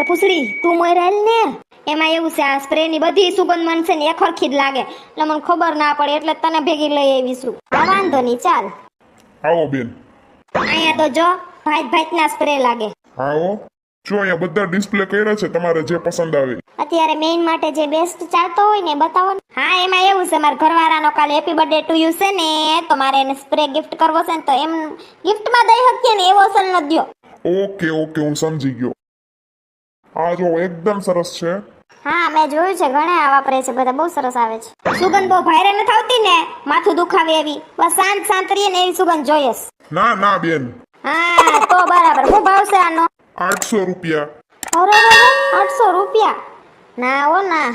એ પૂછડી તું મરેલ ને. એમાં એવું છે આ સ્પ્રે ની બધી સુગંધ મન છે ને એક હરખી જ લાગે. એટલે મને ખબર ના પડે એટલે તને ભેગી લઈ આવીશું વાંધો નહીં ચાલ. આવો બેન. અહીંયા તો જો ભાઈ ભાઈ ના સ્પ્રે લાગે. આવો. જો અહીંયા બધા ડિસ્પ્લે કર્યા છે તમારે જે પસંદ આવે. અત્યારે મેઇન માટે જે બેસ્ટ ચાલતો હોય ને બતાવો ને. હા એમાં એવું છે મારા ઘરવાળાનો કાલે હેપી બર્થડે ટુ યુ છે ને તો મારે એને સ્પ્રે ગિફ્ટ કરવો છે ને તો એમ ગિફ્ટમાં દઈ શકીએ ને એવો અસલ ન દ્યો. ઓકે ઓકે હું સમજી ગયો. આ જો એકદમ સરસ છે. હા મેં જોયું છે ઘણા વાપરે છે બધા બહુ સરસ આવે છે. સુગંધ બહુ ભાઈરે ન થાવતી ને માથું દુખાવે એવી. બસ શાંત શાંત રહીએ ને એવી સુગંધ જોઈએ. ના ના બેન. હા તો બરાબર. હું ભાવ છે આનો? આઠસો રૂપિયા. અરે આઠસો રૂપિયા? ના ઓ ના.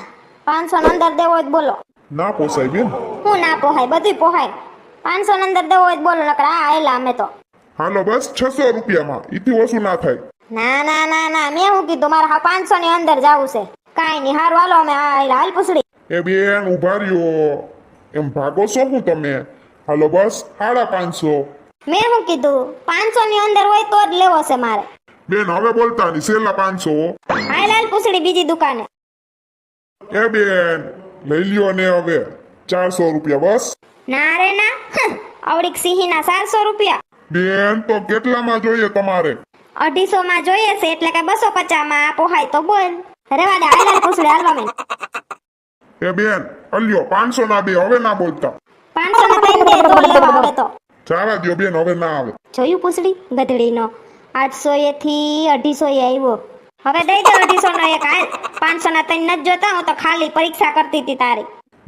પાંચસો ની અંદર દેવો હોય તો બોલો. ના પોસાય બેન. હું ના પોહાય બધું પોહાય. પાંચસો ની અંદર દેવો હોય તો બોલો નકર આ આયલા અમે તો. હાલો બસ 600 રૂપિયામાં. ઈથી ઓછું ના થાય. ના ના ના ના મેં હું કીધું? મારે હા પાંચસો ની અંદર જવું છે. કાંઈ નહીં હારું હાલો અમે આ હાલ પૂછડી. એ બેન ઊભા રહ્યો. એમ ભાગો છો હું તમે? હાલો બસ સાડા પાંચસો. મેં હું કીધું? પાંચસો ની અંદર હોય તો જ લેવો છે મારે. બેન હવે બોલતા નહીં છેલ્લા પાંચસો. હાલ હાલ પૂછડી બીજી દુકાને. એ બેન લઈ લ્યો ને હવે. ચારસો રૂપિયા બસ. ના રે ના. આવડીક સિંહી ના ચારસો રૂપિયા. બેન તો કેટલામાં જોઈએ તમારે? અઢીસો માં જોઈએ છે એટલે કે બસો પચાસમાં પોહાય તો બોલ. રેવા દે હાલ પૂછડે હાલવા મેં એ બેન અલ્યો પાંચસો ના બે હવે ના બોલતા. પાંચસો ના ત્રણ બે તો લેવા આવે તો. જવા દ્યો બેન હવે ના આવે. જોયું પૂછડી ગધડીનો? આઠસો એ થી અઢીસો એ આવ્યો. હવે દઈ દે અઢીસો નો એક હાલ. પાંચસો ના ત્રણ નથી જોતા હું તો ખાલી પરીક્ષા કરતી હતી તારી.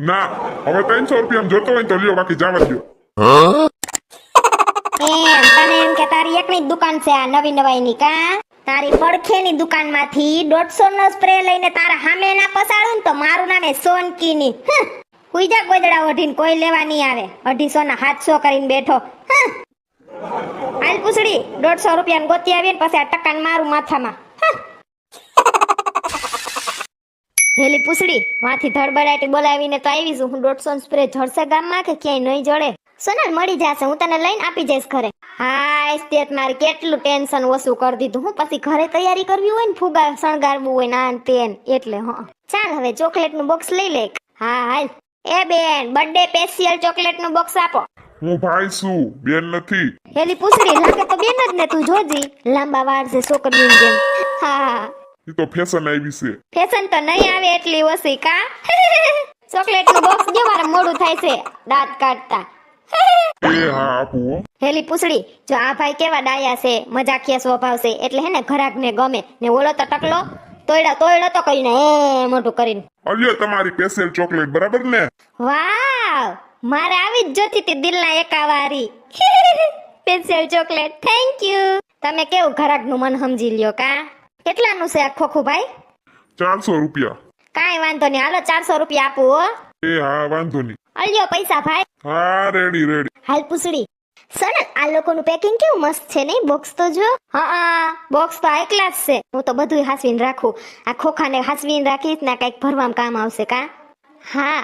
ના હવે ત્રણસો રૂપિયા જોતો હોય તો લ્યો બાકી જવા દો એમ. એકની દુકાન છે આ નવી નવાઈની કા? તારી પડખેની દુકાનમાંથી દોઢસો નો સ્પ્રે લઈને તારા હામે ના પસાડું તો મારું નામે સોનકીની. કુઈજા ગોદડા ઓઢીને કોઈ લેવા નહીં આવે. અઢીસો ના સાતસો કરીને બેઠો. હાલ પૂછડી, દોઢસો રૂપિયા ગોતી આવીને પછી આ ટકાન મારું માથામાં. હેલી પૂછડી માથી ધડબડાટી બોલાવીને તો આવી છું હું દોઢસો સ્પ્રે જળશે ગામમાં કે ક્યાંય નહીં જડે? સોનલ મળી જશે, હું તને લઈને આપી જઈશ ઘરે. હા સ્ટેટ મારે કેટલું ટેન્શન ઓછું કરી દીધું. હું પછી ઘરે તૈયારી કરવી હોય ને ફુગા શણગારવું હોય ના તેન એટલે હા. ચાલ હવે ચોકલેટનું બોક્સ લઈ લે હા હાલ. એ બેન બર્થડે સ્પેશિયલ ચોકલેટનું બોક્સ આપો. હું ભાઈ છું બેન નથી. હેલી પૂછડી લાગે તો બેન જ ને તું જોજી. લાંબા વાળ છે છોકરીની જેમ. હા એ તો ફેશન આવી છે. ફેશન તો નહીં આવે એટલી ઓછી કા? ચોકલેટનું બોક્સ જો મારે મોડું થાય છે? દાંત કાઢતા. એ હા આપું. હેલી પૂછડી જો આ ભાઈ કેવા ડાયા છે મજાકિયા સ્વભાવ છે એટલે હે ને ઘરાક ને ગમે ને ઓલો તો ટકલો તોયડા તોયડો તો કહીને એ મોટું કરીને. અલ્યો તમારી સ્પેશિયલ ચોકલેટ બરાબર ને? વાવ મારે આવી જ જોતી હતી દિલના એકાવારી. સ્પેશિયલ ચોકલેટ થેન્ક યુ તમે કેવું ઘરાકનું મન સમજી લ્યો કા? કેટલાનું છે આ ખોખું ભાઈ? ચારસો રૂપિયા. કાંઈ વાંધો નહીં હાલો ચારસો રૂપિયા આપું હો. એ હા વાંધો નહીં. અલ્યો પૈસા ભાઈ. હા રેડી રેડી હાલ પૂછડી. સોનલ, આ લોકોનું પેકિંગ કેવું મસ્ત છે નહીં? બોક્સ તો જો. હા બોક્સ તો એકલા ક્લાસ છે. હું તો બધું હાસવીને રાખું. આ ખોખાને હાસવીને રાખીશ ને કંઈક ભરવામાં કામ આવશે કા? હા.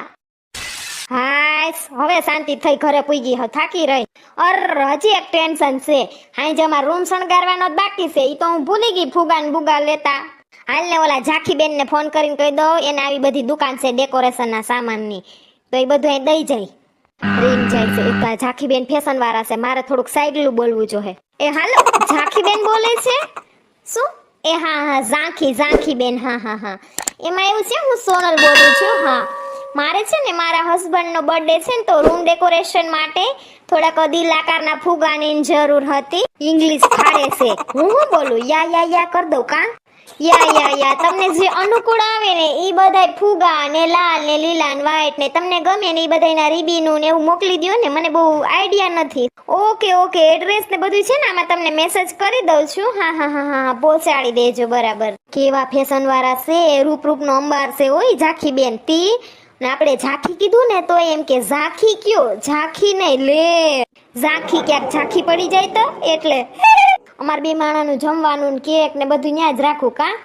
હાય હવે શાંતિ થઈ, ઘરે પૂગી હ થાકી રહી. અર, હજી એક ટેન્શન છે. હાઈ જમા રૂમ શણગારવાનો જ બાકી છે. ઈ તો હું ભૂલી ગઈ ફુગા ને બુગા લેતા. હાલ ને ઓલા ઝાંખી બેન ને ફોન કરીને કહી દઉં, એને આવી બધી દુકાન છે ડેકોરેશન ના સામાનની. તો એ બધું અહીં દઈ જાય. રીમ જાય છે. એક ઝાંખીબેન ફેશન વાળા છે. મારે થોડુંક સાઈડલું બોલવું જોઈએ. એ હાલો, ઝાંખીબેન બોલે છે? શું? એ હા હા, ઝાંખી, ઝાંખીબેન, હા હા હા. એમાં એવું છે, હું સોનલ બોલું છું, હા. મારે છે ને, મારા હસબન્ડનો બર્થડે છે ને, તો રૂમ ડેકોરેશન માટે થોડાક દિલ આકારના ફુગાની જરૂર હતી. ઇંગ્લિશ ખાડે છે. હું હું બોલું? યા યા યા, કર દઉં કા યા યા યા, તમને જે અનુકૂળ આવે ને એ બધાય ફુગા ને લાલ ને લીલા ને વ્હાઈટ ને, તમને ગમે ને એ બધાયના રીબીનું ને એવું મોકલી દો ને, મને બહુ આઈડિયા નથી. ઓકે ઓકે એડ્રેસ ને બધું છે ને, આમાં તમને મેસેજ કરી દઉં છું. હા હા હા હા પહોંચાડી દેજો, બરાબર. કેવા ફેશન વાળા છે રૂપ રૂપનો અંબાર છે હોય ઝાંખી બેન તી ને આપણે ઝાંખી કીધું ને, તો એમ કે ઝાંખી કયો? ઝાંખી નહીં, લે. ઝાંખી ક્યાંક ઝાંખી પડી જાય તો, એટલે. અમાર બે માણાનું જમવાનું ને કેક ને બધું ત્યાં જ રાખું કા?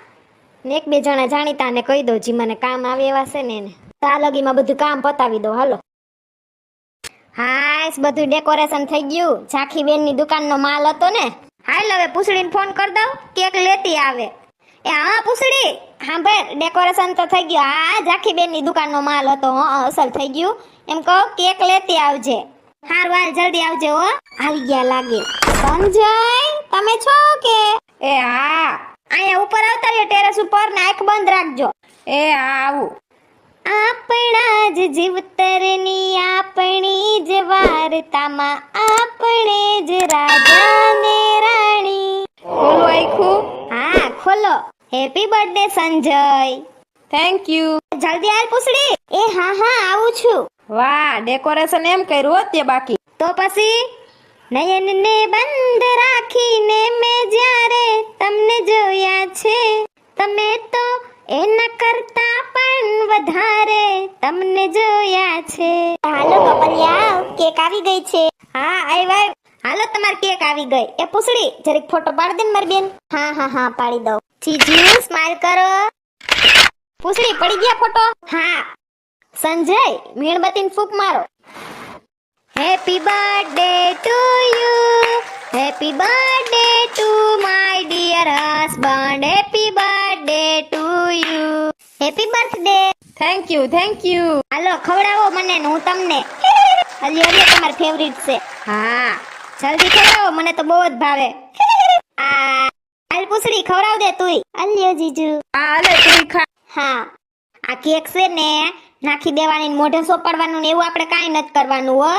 ને એક બે જણા જાણીતા ને કહી દો જી મને કામ આવે એવા છે ને એને. તા લગીમાં બધું કામ પતાવી દો, હાલો. હાશ બધું ડેકોરેશન થઈ ગયું. ઝાંખી બેનની દુકાનનો માલ હતો ને. હાલ હવે પૂછડીને ફોન કરી દઉં, કેક લેતી આવે. એ હા, પૂછડી હા ભાઈ ડેકોરેશન તો થઈ ગયું. હા ઝાંખી બેનની દુકાનનો માલ હતો, હા અસલ થઈ ગયું. એમ કહો, કેક લેતી આવજે. હાર વાલ જલ્દી આવજે, હો. આવી ગયા લાગે. સંજય તમે છો કે? એ હા. અહીંયા ઉપર આવતા રહ્યો ટેરેસ ઉપર ને આંખ બંધ રાખજો. એ હા આવું. આપણા જ જીવતરની આપણી જ વાર્તામાં આપણે જ રાજા ને રાણી. ખોલું આખું. હા ખોલો. Happy birthday Sanjay. Thank you જલ્દી હાલ પૂછડી. એ હા હા આવું છું. વાહ ડેકોરેશન એમ કર્યું હોત તે બાકી. તો પછી? નયનને બંધ રાખીને મેં જ્યારે તમને જોયા છે તમે તો એના કરતા પણ વધારે તમને જોયા છે. હાલો કપલિયા કેક આવી ગઈ છે. હા આવ્યા હાલો તમાર કેક આવી ગઈ. એ પૂછડી જરીક ફોટો પાડ દે ને મારી બેન. હા હા હા પાડી દઉં. જીજી સ્માઈલ કરો. પૂછડી પડી ગયા ફોટો? હા. સંજય મીણબત્તીને ફૂંક મારો. Happy birthday to you happy birthday to my dear husband happy birthday to you happy birthday thank you thank you હાલો ખવડાવો મને હું તમને. હજી હજી તમારી ફેવરિટ છે. હા જલ્દી ખવડાવો મને તો બહુ જ ભાવે. આ હાલ પૂછડી ખવડાવ દે તુંય. અલ્યો જીજુ. હા હાલે તું ખા હા આ કેક છે ને નાખી દેવાની મોઢે સોપાડવાનું ને એવું આપણે કાંઈ નથી કરવાનું હો.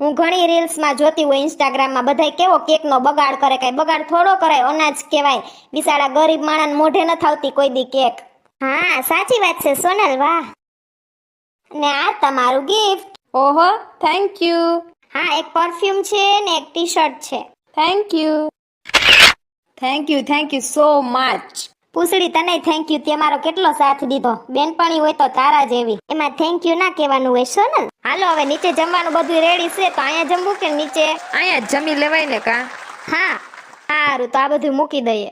હું ઘણી રીલ્સમાં જોતી હોય ઇન્સ્ટાગ્રામમાં બધાય કેવો કેકનો બગાડ કરે કાંઈ બગાડ થોડો કરાય અનાજ કહેવાય. બિચારા ગરીબ માણસ મોઢે ન થાવતી કોઈ દી કેક. હા સાચી વાત છે સોનલ વાહ. ને આ તમારું ગિફ્ટ ઓહો થેન્ક યુ હા એક પરફ્યુમ છે ને એક ટી શર્ટ છે. Thank you thank you thank you so much પૂછડી તને થેન્ક યુ તે મારો કેટલો સાથ દીધો? બેનપણી હોય તો તારા જેવી એમાં થેન્ક યુ ના કહેવાનું હોય સોનલ હાલો હવે નીચે જમવાનું બધું રેડી છે તો અહીંયા જમવું કે નીચે? અહીંયા જ જમી લેવાય ને કા? હા સારું તો આ બધું મૂકી દઈએ.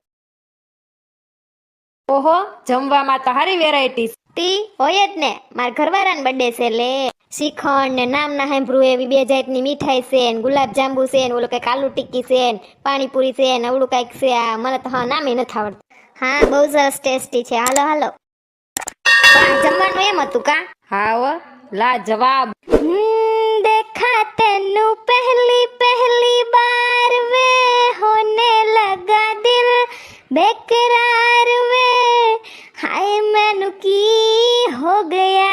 ઓહો જમવામાં તો સારી વેરાયટી તી હોય જ ને. મારા ઘરવાળાને બર્થડે છે લે. શ્રીખંડ ને નામ ના સાંભળ્યું એવી બે જાતની મીઠાઈ છે ને ગુલાબ જાંબુ છે ને ઓલું કંઈક આલુ ટિક્કી છે ને પાણીપુરી છે ને અવળું કંઈક છે આ મને તો હા નામે નથી આવડતું. હા બહુ સરસ ટેસ્ટી છે હાલો હાલો પણ જમવાનું એમ હતું કા હા હો લા જવાબ हम्म, देखा तेनू पहली पहली बार वे होने लगा दिल बेकरार वे हाय मैनू की हो गया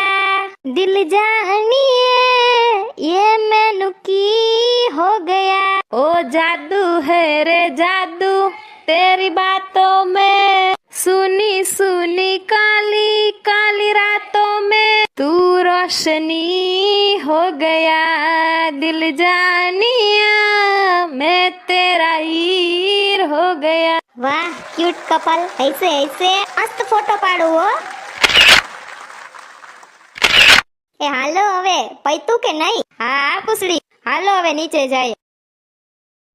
दिल जानिए ये मैनू की हो गया ओ जादू है रे जादू तेरी बातों में सुनी सुनी काली काली रातों में तू रोशनी हो गया दिल जानिया मैं तेरा हीर हो गया वाह क्यूट कपल ऐसे ऐसे मस्त फोटो પાડું હો એ હાલો હવે પૈતું કે નહીં હા હા પૂછડી હાલો હવે નીચે જાય